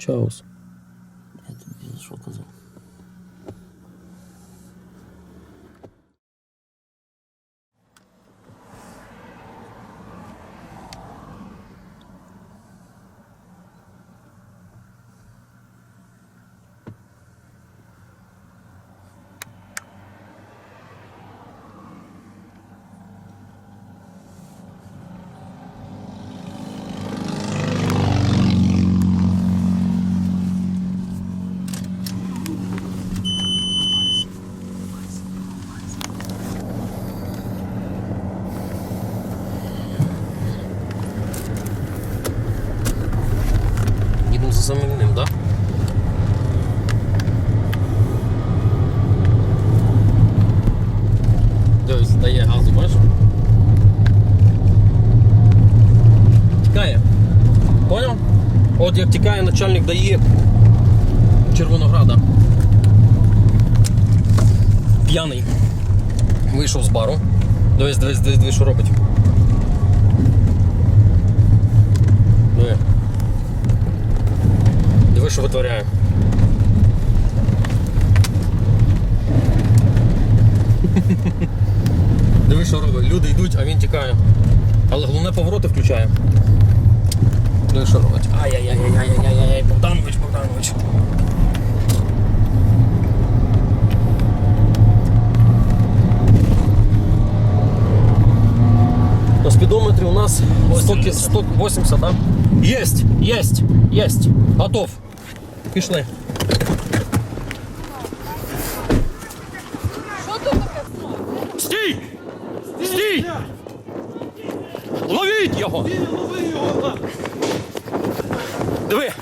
Чаус. Я тобі що казав? Їдемо за самим так? Да? Дивись, дає газу, бачиш? Тікає. Поняв? От як тікає начальник дає Червонограда. П'яний. Вийшов з бару. Дивись, дивись, дивись, дивись, що робить. Диви. Диви, що витворяє. Диви, що робить. Люди йдуть, а він тікає. Але головне повороти включає. Робить. Ай-яй-яй-яй-яй-яй-яй, Богданович, Богданович. На спидометре у нас 100, 180, да? Есть, есть, есть. Готов. Пішли. Що тут таке? Стій! Стій! Ловіть його! Диви!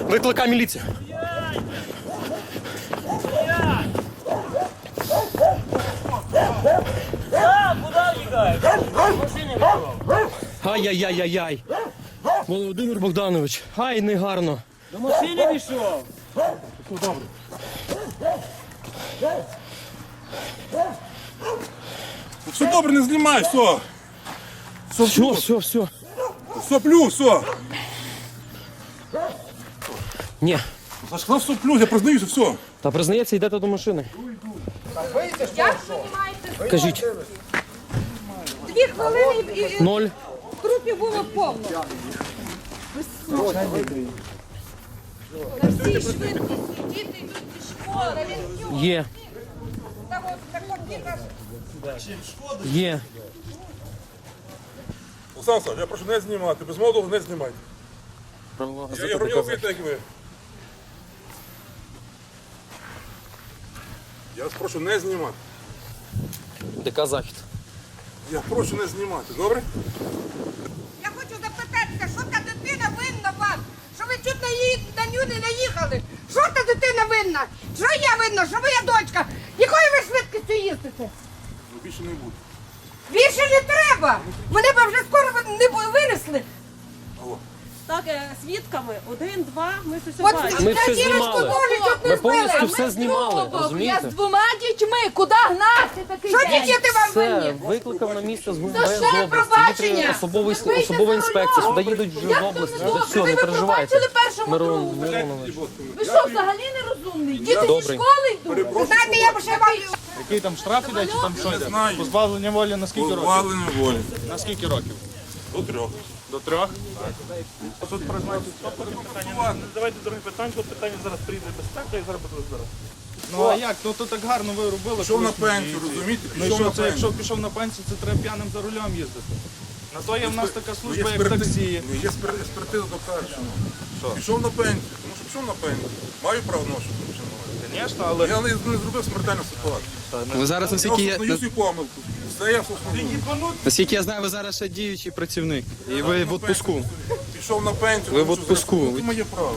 Викликай міліцію. Ай-яй-яй-яй-яй. Володимир Богданович, ай, негарно. До машини пішов. Все добре, не знімай, все. Все, Все, все, все. все плюс, все. Ні. Я сказав, все плюс, я признаюся, все. Та признається, йдете до машини. Як знімаєте? Кажіть, Дві хвилини і, і ноль. трупів було повно. На всій швидкості діти йдуть зі школи. Він Є, там от тако кілька є. Олександр я прошу не знімати, без мого дозволу не знімайте. Я є громадянин як ви. Я вас прошу не знімати. ДК Захід. Я прошу не знімати, добре? Я хочу запитатися, що та дитина винна вам? Що ви чуть на не наїхали? Що та дитина винна? Що я винна? Що моя дочка? Якою ви швидкістю їздите? Ну, Більше не буде. Більше не треба! Мене б вже скоро не винесли. Так, е, свідками один, два, ми все От бачимо. Ми все знімали. Ми повністю все знімали, Я розумієте? з двома дітьми. Куди гнати такий Що день? діти вам Все, винні? викликав на місце з ще області. пробачення. Особовий, особова за інспекція. Сюди їдуть вже з Як це області. не добре? все, Ви не переживайте. пробачили першому Мирон другу? Миронович. Ви що, взагалі нерозумний? Діти Добре. зі школи йдуть. Знаєте, я ще вам Який там штраф іде, чи там що йде? знаю. Позбавлення волі на скільки років? Позбавлення волі. На скільки років? До трьох. До трьох? Тут призначити давайте дорогі питання, бо питання зараз прийде безпека і зараз буде зараз. Ну а як? Ну то так гарно ви робили. Пішов на пенсію, розумієте? Ну і Пішов що, на це якщо пенсію. пішов на пенсію, це треба п'яним за рулем їздити. На то є в нас така Ну, служба, як спирти- таксі. ну, Є спир- експертиза докаже, що пішов на пенсію, тому що пішов на пенсію. Маю право ношу. Звісно, але Я не, не зробив смертельну ситуацію. Ви зараз, Я наскільки я, осознаю помилку. Все я осознаю. наскільки я знаю, ви зараз ще діючий працівник. І ви в відпуску. Пішов на пенсію. Ви в тому що відпуску. зараз- Це моє право.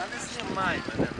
Надо снимать, блин.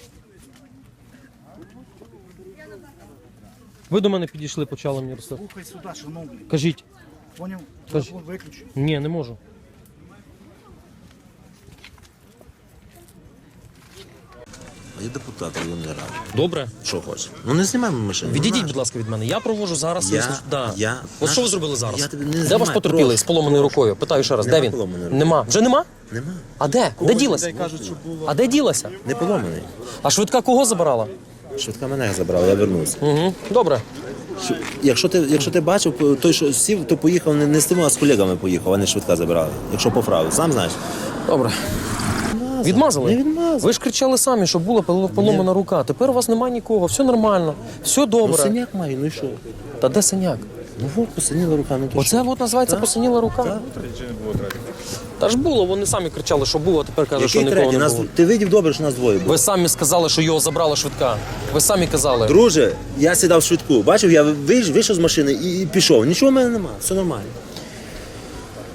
Ви до мене підійшли, почали мені розказувати. Слухай сюди, шановний. Кажіть. Поняв? Тож- Телефон виключи. Ні, не можу. Я депутат районної ради. Добре. Що хочеш? Ну не знімай машину. Відійдіть, будь ласка, від мене. Я провожу зараз. Я- якщо- да. я- От що ви зробили зараз? Я тебе не Де ваш знімаю, потерпілий з поломаною рукою? Питаю ще раз, Нема де він? поломаної руки. Нема. Вже нема? Нема. А де? Де ділася? кажуть, що було. А де ділася? Не поломаний. А швидка кого забирала? Швидка мене забрала, я вернувся. Угу. Добре. Якщо ти, якщо ти бачив, той, що сів, то поїхав не, не з тими, а з колегами поїхав, а не швидка забрали. Якщо по сам знаєш. Добре. Відмазали? Не відмазали. Ви ж кричали самі, що була поломана рука. Тепер у вас немає нікого, все нормально, все Ну, добре. синяк має, ну і що? Та де синяк? Ну от посиніла рука, ну то Оце от називається посиніла рука. Та ж було, вони самі кричали, що було, а тепер кажуть, що Який нікого третій? не Нас, було. ти видів добре, що нас двоє було. Ви самі сказали, що його забрала швидка. Ви самі казали. Друже, я сідав в швидку. Бачив, я вийшов, вийшов з машини і, і пішов. Нічого в мене немає, все нормально.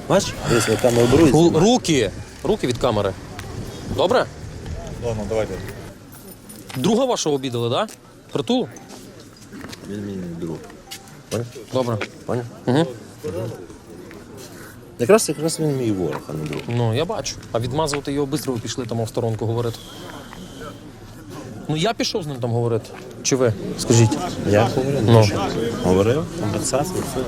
Бачиш? Дивись, я камеру беру і Ру- знімаю. Руки. Руки від камери. Добре? Ладно, давайте. Друга вашого обідали, так? Да? Притул? Він мені не друг. Добре. Поняв? Угу. Якраз, якраз він мій ворог, а не друг. Ну, я бачу. А відмазувати його швидко ви пішли там в сторонку говорити. Ну я пішов з ним там говорити. Чи ви? Скажіть. Я говорив, Ну. говорив, компенсація, все.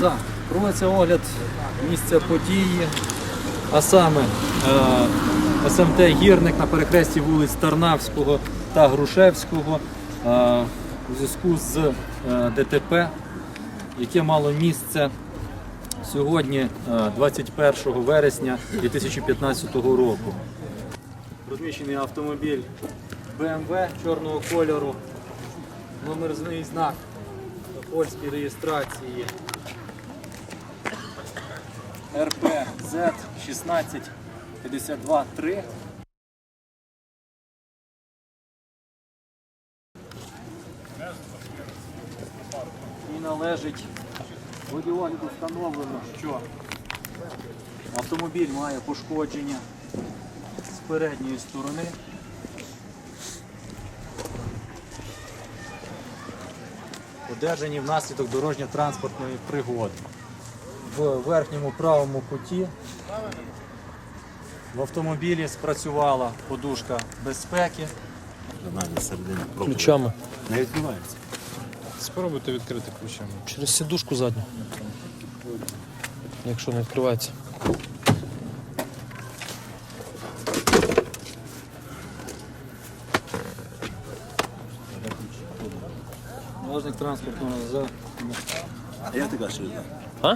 Так, проводиться огляд місця події, а саме е, СМТ Гірник на перехресті вулиць Тарнавського та Грушевського е, у зв'язку з е, ДТП, яке мало місце сьогодні, е, 21 вересня 2015 року. Розміщений автомобіль BMW чорного кольору, номерний знак польській реєстрації РПЗ 16523 і належить водіогляду встановлено, що автомобіль має пошкодження з передньої сторони. Одержані внаслідок дорожньо-транспортної пригоди. В верхньому правому куті в автомобілі спрацювала подушка безпеки. Ключами. Не відбувається. Спробуйте відкрити ключами. Через сідушку задню. Якщо не відкривається. Власник транспортного за А як ти кажеш. А?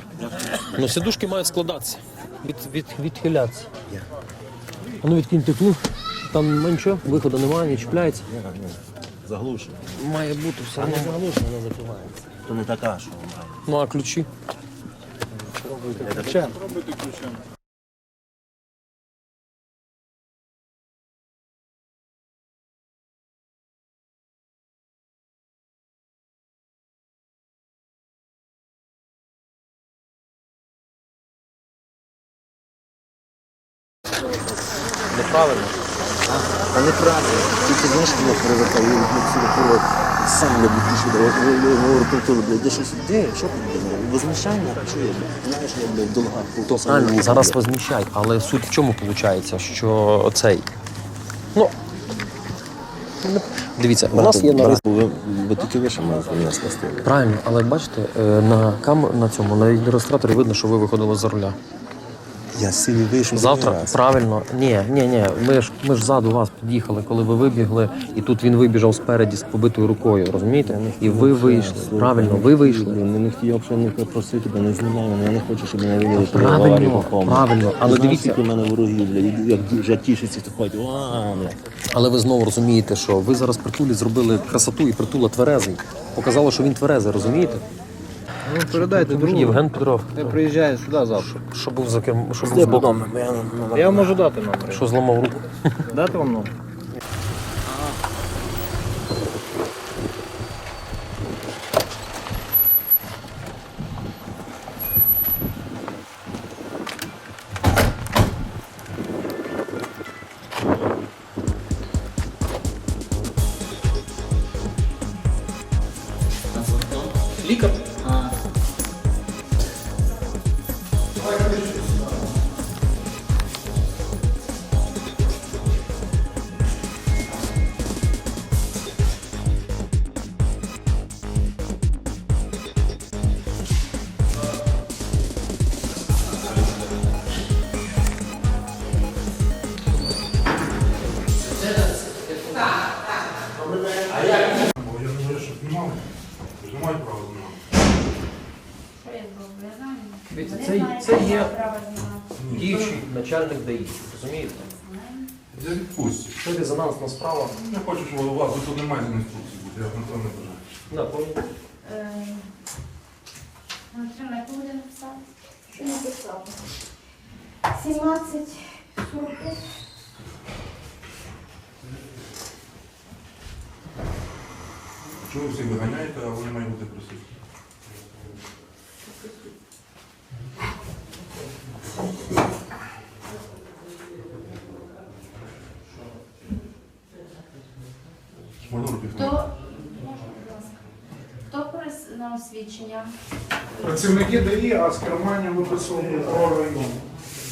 Ну, сідушки мають складатися. Від, від, відхилятися. А ну відкиньте клуб. Там менше, виходу немає, не чіпляється. Заглушено. Має бути все А не одно. заглушено, вона закривається. То не така, що вона. Ну а ключі? Спробуйте ключами. Правильно. Та неправильно. Тільки знаєш, коли перевертав, він сюди порог. Сам був пішов, говорю, повторю, блядь, де щось, де, що ти, блядь, возмущання, що я, блядь, знаєш, я, блядь, долгах, полтоса. Правильно, зараз возміщають, але суть в чому виходить, що цей. Ну. Дивіться, у нас є на рис- Ви, ви тільки ви ще маєте мене. Правильно, але бачите, е, на кам на цьому на реєстраторі видно, що ви виходили за руля. Я сильно вийшов Завтра раз. правильно. Ні, ні, ні. Ми ж ми ж ззаду вас під'їхали, коли ви вибігли, і тут він вибіжав спереді з побитою рукою, розумієте? І ви вийшли. Правильно, ви вийшли. Я не хотів, якщо не просити тебе, не знімай мене, я не хочу, щоб мене виділи при Правильно, аварії попав. правильно, але дивіться- в мене ворогів, блядь, як вже тішиться, то ходять, Але ви знову розумієте, що ви зараз притулі зробили красоту і притула тверезий. Показало, що він тверезий, розумієте? Ну, передайте другу. Євген Петров, Я приїжджаю сюди завтра. що був за ким, що був з боку. Я. Вам можу дати номер. що зламав руку. Дати вам номер? Начальник ДАІ, розумієте? Я відпустю. Це резонансна справа. Я хочу, щоб у вас тут немає інструкції бути, я на це не бажаю. Да, помните? Що написав? 17, 45. Чого ви всі виганяєте, а вони мають бути присутні? Можна Хто, можна, будь ласка. Хто прис на освідчення? Працівники ДАІ, а з кермання виписував прокурор району.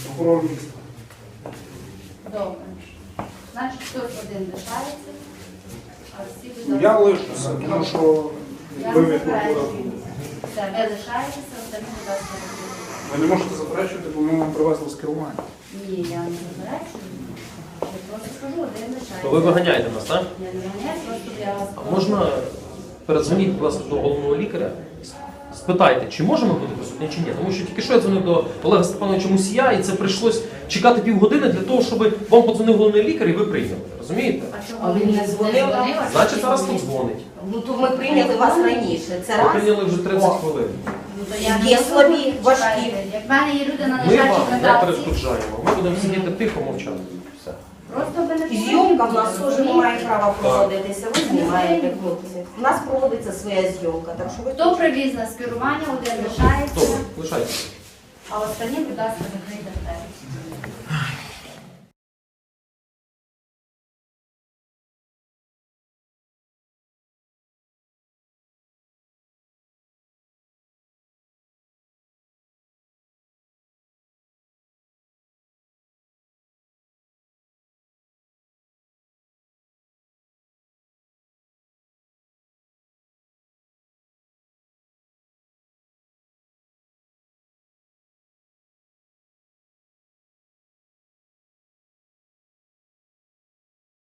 Прокурор міста. Добре. Значить, хтось один лишається, а всі будуть. Я лишуся, тому що Я ви не від заперечую. Ви лишаєтеся, остальні, будь ласка. Ви не можете заперечувати, бо ми вам привезли з керування. Ні, я не заперечую. Скажу. То ви виганяєте нас, так? Я не виганяю, просто я вас... А можна передзвоніть, будь ласка, до головного лікаря? Спитайте, чи можемо бути присутні, чи ні. Тому що тільки що я дзвонив до Олега Степановича Мусія, і це прийшлось чекати півгодини для того, щоб вам подзвонив головний лікар і ви прийняли. Розумієте? А він не дзвонив? Значить, зараз тут дзвонить. Ну то ми прийняли вас раніше. Це Ми раз. прийняли вже 30 хвилин. Ну, то я Є слабі, важкі. Чекайте, Як в мене є люди на Ми лежачій вам не перешкоджаємо. Ми будемо сидіти тихо, мовчати. Просто ви не Зйомка в нас теж не має права проводитися. Ви знімаєте хлопці. У нас проводиться своя зйомка, так що ви Хто привіз на скерування, один лишається, Добре, лишайтеся. а останні, будь ласка, закрийте двері.